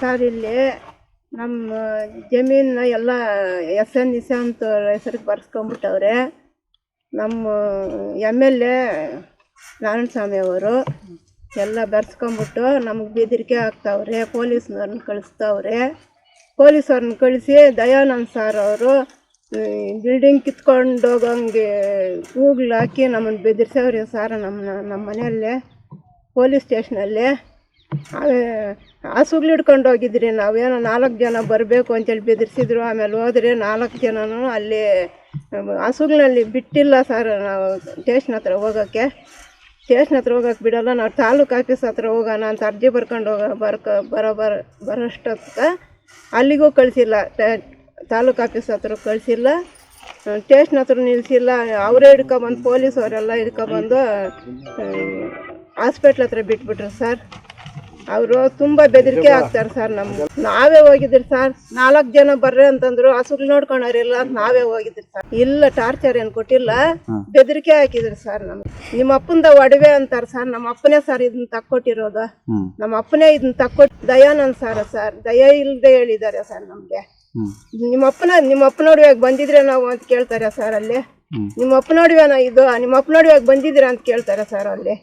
Sir, ಇಲ್ಲಿ ನಮ್ಮ ಜಮೀನ ಎಲ್ಲ ಎಸ್ ಎನ್ ನಿಶಾಂತ್ ಹೆಸರಿಗೆ ಬರ್ಸ್ಕೊಂಬಿಟ್ಟವ್ರೆ. ನಮ್ಮ M L A Narayana Swamy ಅವರು ಎಲ್ಲ ಬರ್ಸ್ಕೊಂಬಿಟ್ಟು ನಮಗೆ ಬೆದರಿಕೆ ಹಾಕ್ತಾವ್ರೆ, ಪೊಲೀಸ್ನವ್ರನ್ನ ಕಳಿಸ್ತವ್ರೆ. ಪೊಲೀಸವ್ರನ್ನ ಕಳಿಸಿ ದಯಾನಂದ್ ಸರ್ ಅವರು ಬಿಲ್ಡಿಂಗ್ ಕಿತ್ಕೊಂಡು ಹೋಗಂಗೆ ಕೂಗ್ಲು ಹಾಕಿ ನಮ್ಮನ್ನು ಬೆದರ್ಸವ್ರೆ ಸಾರ ನಮ್ಮ ನಮ್ಮ ಮನೆಯಲ್ಲೇ, ಪೊಲೀಸ್ ಸ್ಟೇಷನಲ್ಲಿ. ಹಸುಗಳು ಹಿಡ್ಕೊಂಡು ಹೋಗಿದ್ರಿ ನಾವೇನೋ ನಾಲ್ಕು ಜನ ಬರಬೇಕು ಅಂತೇಳಿ ಬೆದರಿಸಿದ್ರು. ಆಮೇಲೆ ಹೋದ್ರೆ ನಾಲ್ಕು ಜನನೂ ಅಲ್ಲಿ ಹಸುಗಳಲ್ಲಿ ಬಿಟ್ಟಿಲ್ಲ ಸರ್ ನಾವು ಸ್ಟೇಷನ್ ಹತ್ರ ಹೋಗೋಕ್ಕೆ. ಸ್ಟೇಷನ್ ಹತ್ರ ಹೋಗೋಕ್ಕೆ ಬಿಡೋಲ್ಲ. ನಾವು ತಾಲೂಕು ಆಫೀಸ್ ಹತ್ರ ಹೋಗೋಣ ಅಂತ ಅರ್ಜಿ ಬರ್ಕೊಂಡು ಹೋಗ, ಬರ್ಕ, ಬರೋ, ಬರ ಬರೋಷ್ಟೊತ್ತ ಅಲ್ಲಿಗೂ ಕಳಿಸಿಲ್ಲ. ತಾಲೂಕು ಆಫೀಸ್ ಹತ್ರ ಕಳಿಸಿಲ್ಲ. ಸ್ಟೇಷನ್ ಹತ್ರ ನಿಲ್ಲಿಸಿಲ್ಲ ಅವರೇ ಹಿಡ್ಕೊಬಂದು ಪೊಲೀಸವರೆಲ್ಲ ಹಿಡ್ಕೊಬಂದು ಹಾಸ್ಪಿಟ್ಲ್ ಹತ್ರ ಬಿಟ್ಬಿಟ್ರು ಸರ್. ಅವರು ತುಂಬಾ ಬೆದರಿಕೆ ಆಗ್ತಾರೆ ಸರ್ ನಮ್ಗೆ. ನಾವೇ ಹೋಗಿದ್ರಿ ಸರ್. ನಾಲ್ಕು ಜನ ಬರ್ರಿ ಅಂತಂದ್ರು ಹಸುಗಳು ನೋಡ್ಕೊಂಡವ್ರಿಲ್ಲ ಅಂತ ನಾವೇ ಹೋಗಿದ್ರಿ ಸರ್. ಇಲ್ಲ ಟಾರ್ಚರ್ ಏನು ಕೊಟ್ಟಿಲ್ಲ. ಬೆದರಿಕೆ ಹಾಕಿದ್ರಿ ಸರ್ ನಮ್ಗೆ. ನಿಮ್ಮ ಅಪ್ಪಂದ ಒಡವೆ ಅಂತಾರೆ ಸರ್ ನಮ್ಮ ಅಪ್ಪನೇ ಸರ್ ಇದನ್ನ ತಕ್ಕೊಟ್ಟಿರೋದು. ನಮ್ಮ ಅಪ್ಪನೇ ಇದನ್ನ ತಕ್ಕೊಟ್ಟು ದಯಾನಂದ್ ಸರ್ ಸರ್. ದಯ ಇಲ್ಲದೆ ಹೇಳಿದಾರೆ ಸರ್ ನಮಗೆ. ನಿಮ್ಮ ಅಪ್ಪನ ನಿಮ್ಮ ನೋಡುವಾಗ ಬಂದಿದ್ರೆ ನಾವು ಅಂತ ಕೇಳ್ತಾರೆ ಸರ್ ಅಲ್ಲಿ. ನಿಮ್ಮ ಅಪ್ಪ ನೋಡುವ ಇದು ನಿಮ್ಮ ನೋಡುವಾಗ ಬಂದಿದ್ದೀರಾ ಅಂತ ಕೇಳ್ತಾರೆ ಸರ್ ಅಲ್ಲಿ.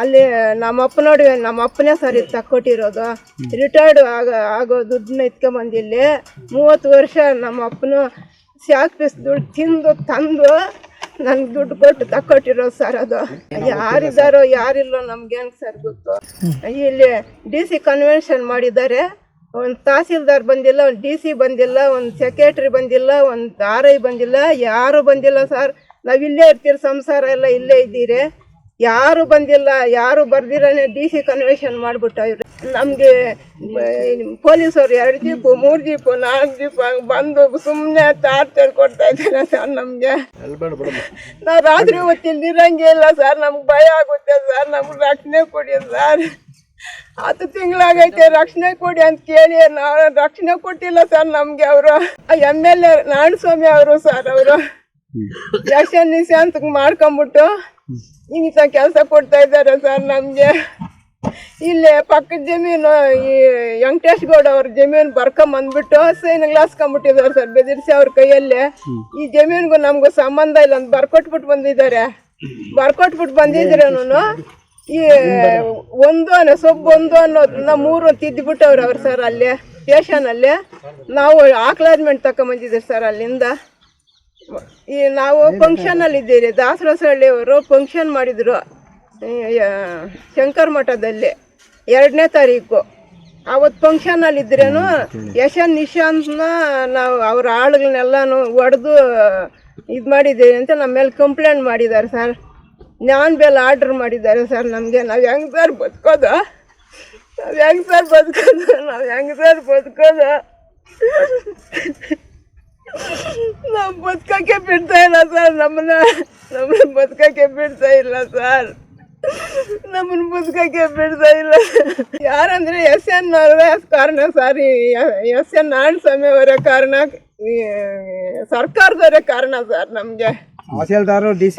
ಅಲ್ಲಿ ನಮ್ಮ ನೋಡಿ ನಮ್ಮ ಅಪ್ಪನೇ ಸರ್ ತಕ್ಕೊಟ್ಟಿರೋದು. ರಿಟೈರ್ಡ್ ಆಗ, ಆಗೋ ದುಡ್ಡನ್ನ ಇಟ್ಕೊಂಬಂದು ಇಲ್ಲಿ ಮೂವತ್ತು ವರ್ಷ ನಮ್ಮ ಅಪ್ಪನು ಶಾಕ್ ದುಡ್ಡು ತಿಂದು, ತಂದು ನನ್ಗೆ ದುಡ್ಡು ಕೊಟ್ಟು ತಕ್ಕೊಟ್ಟಿರೋದು ಸರ್ ಅದು. ಯಾರಿದ್ದಾರೋ ಯಾರಿಲ್ಲೋ ನಮ್ಗೇನು ಸರ್ ಗೊತ್ತು? ಇಲ್ಲಿ ಡಿ ಸಿ ಕನ್ವೆನ್ಷನ್ ಮಾಡಿದ್ದಾರೆ. ಒಂದು ತಹಸೀಲ್ದಾರ್ ಬಂದಿಲ್ಲ, ಒಂದು ಡಿ ಸಿ ಬಂದಿಲ್ಲ, ಒಂದು ಸೆಕ್ರೆಟ್ರಿ ಬಂದಿಲ್ಲ, ಒಂದು ಆರ್ ಐ ಬಂದಿಲ್ಲ, ಯಾರು ಬಂದಿಲ್ಲ ಸರ್. ನಾವ್ ಇಲ್ಲೇ ಇರ್ತೀರಿ ಸಂಸಾರ ಎಲ್ಲ ಇಲ್ಲೇ ಇದ್ದೀರಿ. ಯಾರು ಬಂದಿಲ್ಲ ಯಾರು ಬರ್ದಿರನೆ ಡಿ ಸಿ ಕನ್ವೆಷನ್ ಮಾಡ್ಬಿಟ್ಟ ಇವ್ರು. ನಮಗೆ ಪೊಲೀಸರು ಎರಡು ಜೀಪು ಮೂರು ಜೀಪು ನಾಲ್ಕು ಜೀಪ್ ಬಂದು ಸುಮ್ಮನೆ ಟಾರ್ಚರ್ ಕೊಡ್ತಾ ಇದ್ದಾರೆ ಸರ್ ನಮಗೆ. ನಾವು ರಾತ್ರಿ ಹೊತ್ತಿಲ್ಲಿ ನಿರಂಗಿಲ್ಲ ಇಲ್ಲ ಸರ್ ನಮ್ಗೆ ಭಯ ಆಗುತ್ತೆ ಸರ್ ನಮ್ಗೆ ರಕ್ಷಣೆ ಕೊಡಿ ಸರ್. ಹತ್ತು ತಿಂಗಳಾಗೈತೆ ರಕ್ಷಣೆ ಕೊಡಿ ಅಂತ ಕೇಳಿ ನಾವು ರಕ್ಷಣೆ ಕೊಟ್ಟಿಲ್ಲ ಸರ್ ನಮಗೆ ಅವರು. ಎಂ ಎಲ್ ಎ ನಾರಾಯಣಸ್ವಾಮಿ ಅವರು ಸರ್ ಅವರು. ಎಲೆಕ್ಷನ್ ಮಾಡ್ಕೊಂಡ್ಬಿಟ್ಟು ಮಾಡ್ಕೊಂಬಿಟ್ಟು ಇಂಥ ಕೆಲಸ ಕೊಡ್ತಾ ಇದ್ದಾರೆ ಸರ್ ನಮಗೆ. ಇಲ್ಲಿ ಪಕ್ಕದ ಜಮೀನು, ಈ ವೆಂಕಟೇಶ್ ಗೌಡ ಅವ್ರ ಜಮೀನು ಬರ್ಕೊಂಬಂದ್ಬಿಟ್ಟು ಸೈನ್ ಗ್ಲಾಸ್ ಕಂಬಿಟ್ಟಿದ್ದಾರೆ ಸರ್, ಬೆದರಿಸಿ ಅವ್ರ ಕೈಯಲ್ಲಿ. ಈ ಜಮೀನ್ಗೂ ನಮಗೂ ಸಂಬಂಧ ಇಲ್ಲ ಅಂತ ಬರ್ಕೊಟ್ಬಿಟ್ಟು ಬಂದಿದ್ದಾರೆ. ಬರ್ಕೊಟ್ಬಿಟ್ಟು ಬಂದಿದ್ರೇನು ಈ ಒಂದು ಅನ್ನೋ, ಸೊಪ್ಪು ಒಂದು ಅನ್ನೋದನ್ನ ಮೂರು ತಿದ್ದುಬಿಟ್ಟವ್ರು ಅವ್ರು ಸರ್ ಅಲ್ಲಿ ಸ್ಟೇಷನಲ್ಲಿ ನಾವು ಆಕ್ಲಾಜ್ಮೆಂಟ್ ತಗೊಂಬಂದಿದ್ದೀವಿ ಸರ್ ಅಲ್ಲಿಂದ. ಈ ನಾವು ಫಂಕ್ಷನಲ್ಲಿ ಇದ್ದೀರಿ. ದಾಸರಸಹಳ್ಳಿಯವರು ಫಂಕ್ಷನ್ ಮಾಡಿದ್ರು. ಶಂಕರ್ ಮಠದಲ್ಲಿ ಎರಡನೇ ತಾರೀಕು. ಅವತ್ತು ಫಂಕ್ಷನಲ್ಲಿ ಇದ್ರೇನು ಯಶನ್ ನಿಶಾಂತ್ನ ನಾವು ಅವ್ರ ಆಳುಗಳನ್ನೆಲ್ಲನೂ ಹೊಡೆದು ಇದು ಮಾಡಿದ್ದೀವಿ ಅಂತ ನಮ್ಮ ಮೇಲೆ ಕಂಪ್ಲೇಂಟ್ ಮಾಡಿದ್ದಾರೆ ಸರ್. ನಾನ್ ಬೇಲ್ ಆರ್ಡ್ರ್ ಮಾಡಿದ್ದಾರೆ ಸರ್ ನಮಗೆ. ನಾವು ಹೆಂಗೆ ಸರ್ ಬದುಕೋದು? ನಾವು ಹೆಂಗೆ ಸರ್ ಬದುಕೋದು? ನಾವು ಹೆಂಗೆ ಸರ್ ಬದುಕೋದು? ನಾವು ಬದುಕಕ್ಕೆ ಬಿಡ್ತಾ ಇಲ್ಲ ಸರ್. ನಮ್ಮನ್ನ ನಮ್ಮನ್ನ ಬದುಕಕ್ಕೆ ಬಿಡ್ತಾ ಇಲ್ಲ ಸರ್. ನಮ್ಮನ್ನ ಬದುಕಕ್ಕೆ ಬಿಡ್ತಾ ಇಲ್ಲ. ಯಾರಂದ್ರೆ ಎಸ್ ಎನ್ ಅವರೇ ಕಾರಣ ಸರ್. ಎಸ್ ಎನ್ ನಾರಾಯಣಸ್ವಾಮಿ ಅವರ ಕಾರಣ ಸರ್ಕಾರದವರೇ ಕಾರಣ ಸರ್ ನಮಗೆ.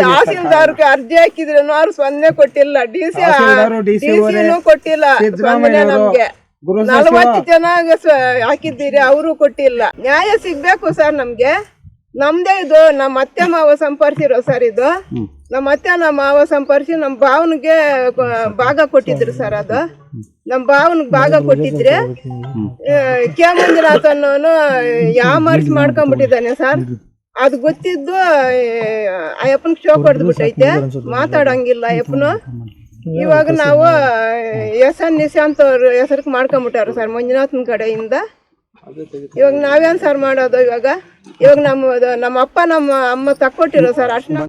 ತಹಸೀಲ್ದಾರು ಅರ್ಜಿ ಹಾಕಿದ್ರು ಅವ್ರು ಸ್ಪಂದನೆ ಕೊಟ್ಟಿಲ್ಲ. ಡಿ ಸಿ ಕೊಟ್ಟಿಲ್ಲ. ನಮ್ಗೆ. ನಲವತ್ತು ಜನ ಹಾಕಿದ್ದೀರಿ ಅವರು ಕೊಟ್ಟಿಲ್ಲ. ನ್ಯಾಯ ಸಿಗ್ಬೇಕು ಸರ್ ನಮ್ಗೆ. ನಮ್ದೇ ಇದು ನಮ್ಮ ಅತ್ತೆ ಮಾವ ಸಂಪರ್ಸಿರೋ ಸರ್ ಇದು. ನಮ್ಮ ಅತ್ತೆ ನಮ್ಮ ಮಾವ ಸಂಪರ್ಸಿ ನಮ್ಮ ಭಾವನಿಗೆ ಭಾಗ ಕೊಟ್ಟಿದ್ರು ಸರ್ ಅದು. ನಮ್ಮ ಭಾವನಿಗೆ ಭಾಗ ಕೊಟ್ಟಿದ್ರೆ ಕೆ ಮಂಜುನಾಥ್ ಅನ್ನೋನು ಯಾಮಾರ್ಸ್ ಮಾಡ್ಕೊಂಡ್ಬಿಟ್ಟಿದ್ದಾನೆ ಸರ್? ಅದು ಗೊತ್ತಿದ್ದು ಅಯ್ಯಪ್ಪನ ಶೋ ಕೊಡ್ದ್ಬಿಟ್ಟೈತೆ ಮಾತಾಡಂಗಿಲ್ಲ ಅಯ್ಯಪ್ಪನು. ಇವಾಗ ನಾವು ಎಸ್ ಎನ್ ನಿಶಾಂತ್ ಅವ್ರ ಹೆಸರು ಮಾಡ್ಕೊಂಬಿಟ್ಟಾರ ಸರ್ ಮಂಜುನಾಥನ್ ಕಡೆಯಿಂದ. ಇವಾಗ ನಾವೇನ್ ಸರ್ ಮಾಡೋದು ಇವಾಗ? ಇವಾಗ ನಮ್ಮ ನಮ್ಮ ಅಪ್ಪ ನಮ್ಮ ಅಮ್ಮ ತಕ್ಕೊಟ್ಟಿರೋ ಸರ್ ಅರ್ಶನ.